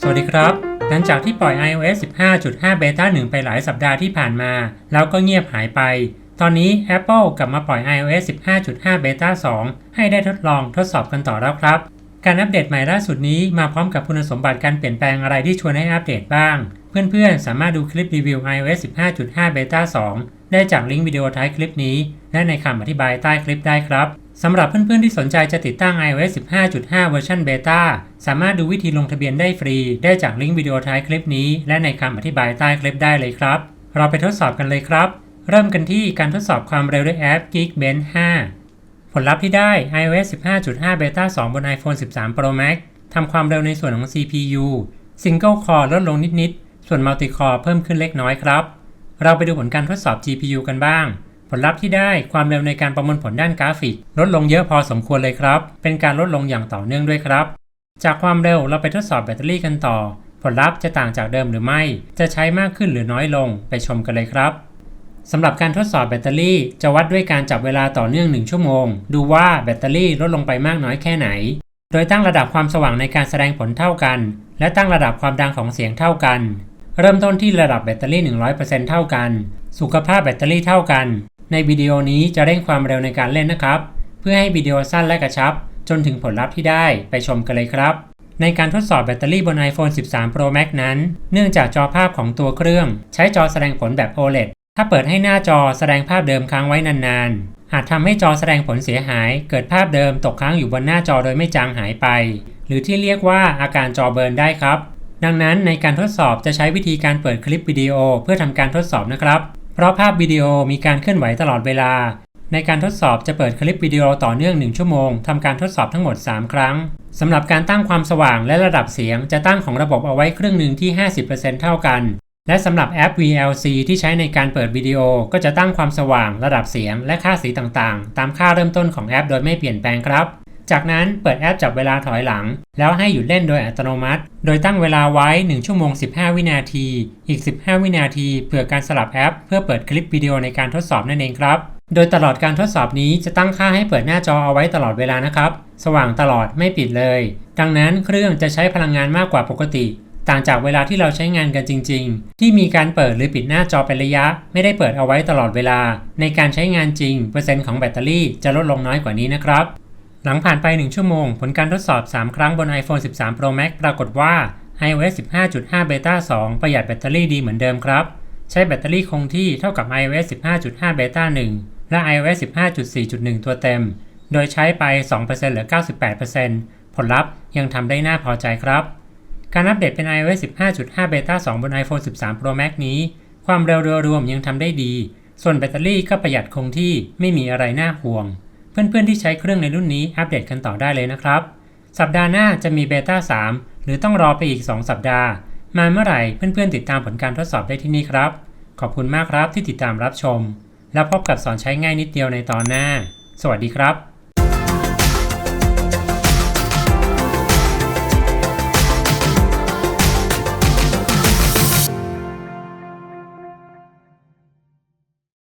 สวัสดีครับ หลังจากที่ปล่อย iOS 15.5 Beta 1 ไปหลายสัปดาห์ที่ผ่านมา แล้วก็เงียบหายไป ตอนนี้ Apple กลับมาปล่อย iOS 15.5 Beta 2 ให้ได้ทดลองทดสอบกันต่อแล้วครับ การอัปเดตใหม่ล่าสุดนี้มาพร้อมกับคุณสมบัติการเปลี่ยนแปลงอะไรที่ชวนให้อัปเดตบ้าง เพื่อนๆ สามารถดูคลิปรีวิว iOS 15.5 Beta 2 ได้จากลิงก์วิดีโอท้ายคลิปนี้ และในคำอธิบายใต้คลิปได้ครับ สำหรับเพื่อนๆ ที่สนใจจะติดตั้ง iOS 15.5 เวอร์ชันเบต้าสามารถดูวิธีลงทะเบียนได้ฟรี ได้จากลิงก์วิดีโอท้ายคลิปนี้ และในคำอธิบายใต้คลิปได้เลยครับ เราไปทดสอบกันเลยครับ เริ่มกันที่การทดสอบความเร็วด้วยแอป Geekbench 5 ผลลัพธ์ที่ได้ iOS 15.5 Beta 2 บน iPhone 13 Pro Max ทำความเร็วในส่วนของ CPU Single Core ลดลงนิดๆ ส่วน Multi Core เพิ่มขึ้นเล็กน้อยครับ เราไปดูผลการทดสอบ GPU กันบ้าง ผลลัพธ์ที่ได้ความเร็วในการประมวลผลด้านกราฟิก ลดลงเยอะพอสมควรเลยครับ เป็นการลดลงอย่างต่อเนื่องด้วยครับ จากความเร็วเราไปทดสอบแบตเตอรี่กันต่อ ผลลัพธ์จะต่างจากเดิมหรือไม่ จะใช้มากขึ้นหรือน้อยลง ไปชมกันเลยครับสำหรับการทดสอบแบตเตอรี่ จะวัดด้วยการจับเวลาต่อเนื่อง 1 ชั่วโมง ดูว่าแบตเตอรี่ลดลงไปมากน้อยแค่ไหน โดยตั้งระดับความสว่างในการแสดงผลเท่ากัน และตั้งระดับความดังของเสียงเท่ากัน เริ่มต้นที่ระดับแบตเตอรี่ 100%เท่ากัน สุขภาพแบตเตอรี่เท่ากัน ในวิดีโอนี้จะเร่งความเร็วในการเล่นนะครับ เพื่อให้วิดีโอสั้นและกระชับ จนถึงผลลัพธ์ที่ได้ไปชมกันเลยครับ ในการทดสอบแบตเตอรี่บน iPhone 13 Pro Max นั้น เนื่องจากจอภาพของตัวเครื่อง ใช้จอแสดงผลแบบ OLED ถ้าเปิดให้หน้าจอแสดงภาพเดิมค้างไว้นานๆ อาจทำให้จอแสดงผลเสียหาย เกิดภาพเดิมตกค้างอยู่บนหน้าจอโดยไม่จางหายไป หรือที่เรียกว่าอาการจอเบิร์นได้ครับ ดังนั้นในการทดสอบจะใช้วิธีการเปิดคลิปวิดีโอเพื่อทำการทดสอบนะครับ เพราะภาพวิดีโอมีการเคลื่อนไหวตลอดเวลา ในการทดสอบจะเปิดคลิปวิดีโอต่อเนื่อง 1 ชั่วโมงทำการทดสอบทั้งหมด 3 ครั้งสำหรับการตั้งความสว่างและระดับเสียง จะตั้งของระบบเอาไว้ครึ่งหนึ่งที่ 50%เท่ากัน และสำหรับแอป VLC ที่ใช้ในการเปิดวิดีโอก็จะตั้งความสว่าง ระดับเสียง และค่าสีต่างๆ ตามค่าเริ่มต้นของแอป โดยไม่เปลี่ยนแปลงครับ จากนั้นเปิดแอปจับเวลาถอยหลัง แล้วให้หยุดเล่นโดยอัตโนมัติ โดยตั้งเวลาไว้ 1 ชั่วโมง 15 วินาที อีก 15 วินาทีเผื่อการสลับแอป เพื่อเปิดคลิปวิดีโอในการทดสอบนั่นเองครับ โดยตลอดการทดสอบนี้จะตั้งค่าให้เปิดหน้าจอเอาไว้ตลอดเวลานะครับ สว่างตลอดไม่ปิดเลย ดังนั้นเครื่องจะใช้พลังงานมากกว่าปกติ ต่างจากเวลาที่เราใช้งานกันจริง ๆ ที่มีการเปิดหรือปิดหน้าจอเป็นระยะ ไม่ได้เปิดเอาไว้ตลอดเวลา ในการใช้งานจริง เปอร์เซ็นต์ของแบตเตอรี่จะลดลงน้อยกว่านี้นะครับ หลังผ่านไป 1 ชั่วโมง ผลการทดสอบ 3 ครั้งบน iPhone 13 Pro Max ปรากฏว่า iOS 15.5 Beta 2 ประหยัดแบตเตอรี่ดีเหมือนเดิมครับ ใช้แบตเตอรี่คงที่เท่ากับ iOS 15.5 Beta 1 และ iOS 15.4.1 ตัวเต็ม โดยใช้ไป 2%เหลือ 98%ผลลัพธ์ยังทำได้น่าพอใจครับ การอัปเดตเป็น iOS 15.5 Beta 2 บน iPhone 13 Pro Max นี้ ความเร็วโดยรวมยังทำได้ดี ส่วนแบตเตอรี่ก็ประหยัดคงที่ไม่มีอะไรน่าห่วง เพื่อนๆที่ใช้เครื่องในรุ่นนี้อัปเดตกันต่อได้เลยนะครับ สัปดาห์หน้าจะมีเบต้า3 หรือต้องรอไปอีก 2 สัปดาห์ มาเมื่อไหร่เพื่อนๆติดตามผลการทดสอบได้ที่นี่ครับ ขอบคุณมากครับที่ติดตามรับชม แล้วพบกับสอนใช้ง่ายนิดเดียวในตอนหน้า สวัสดีครับ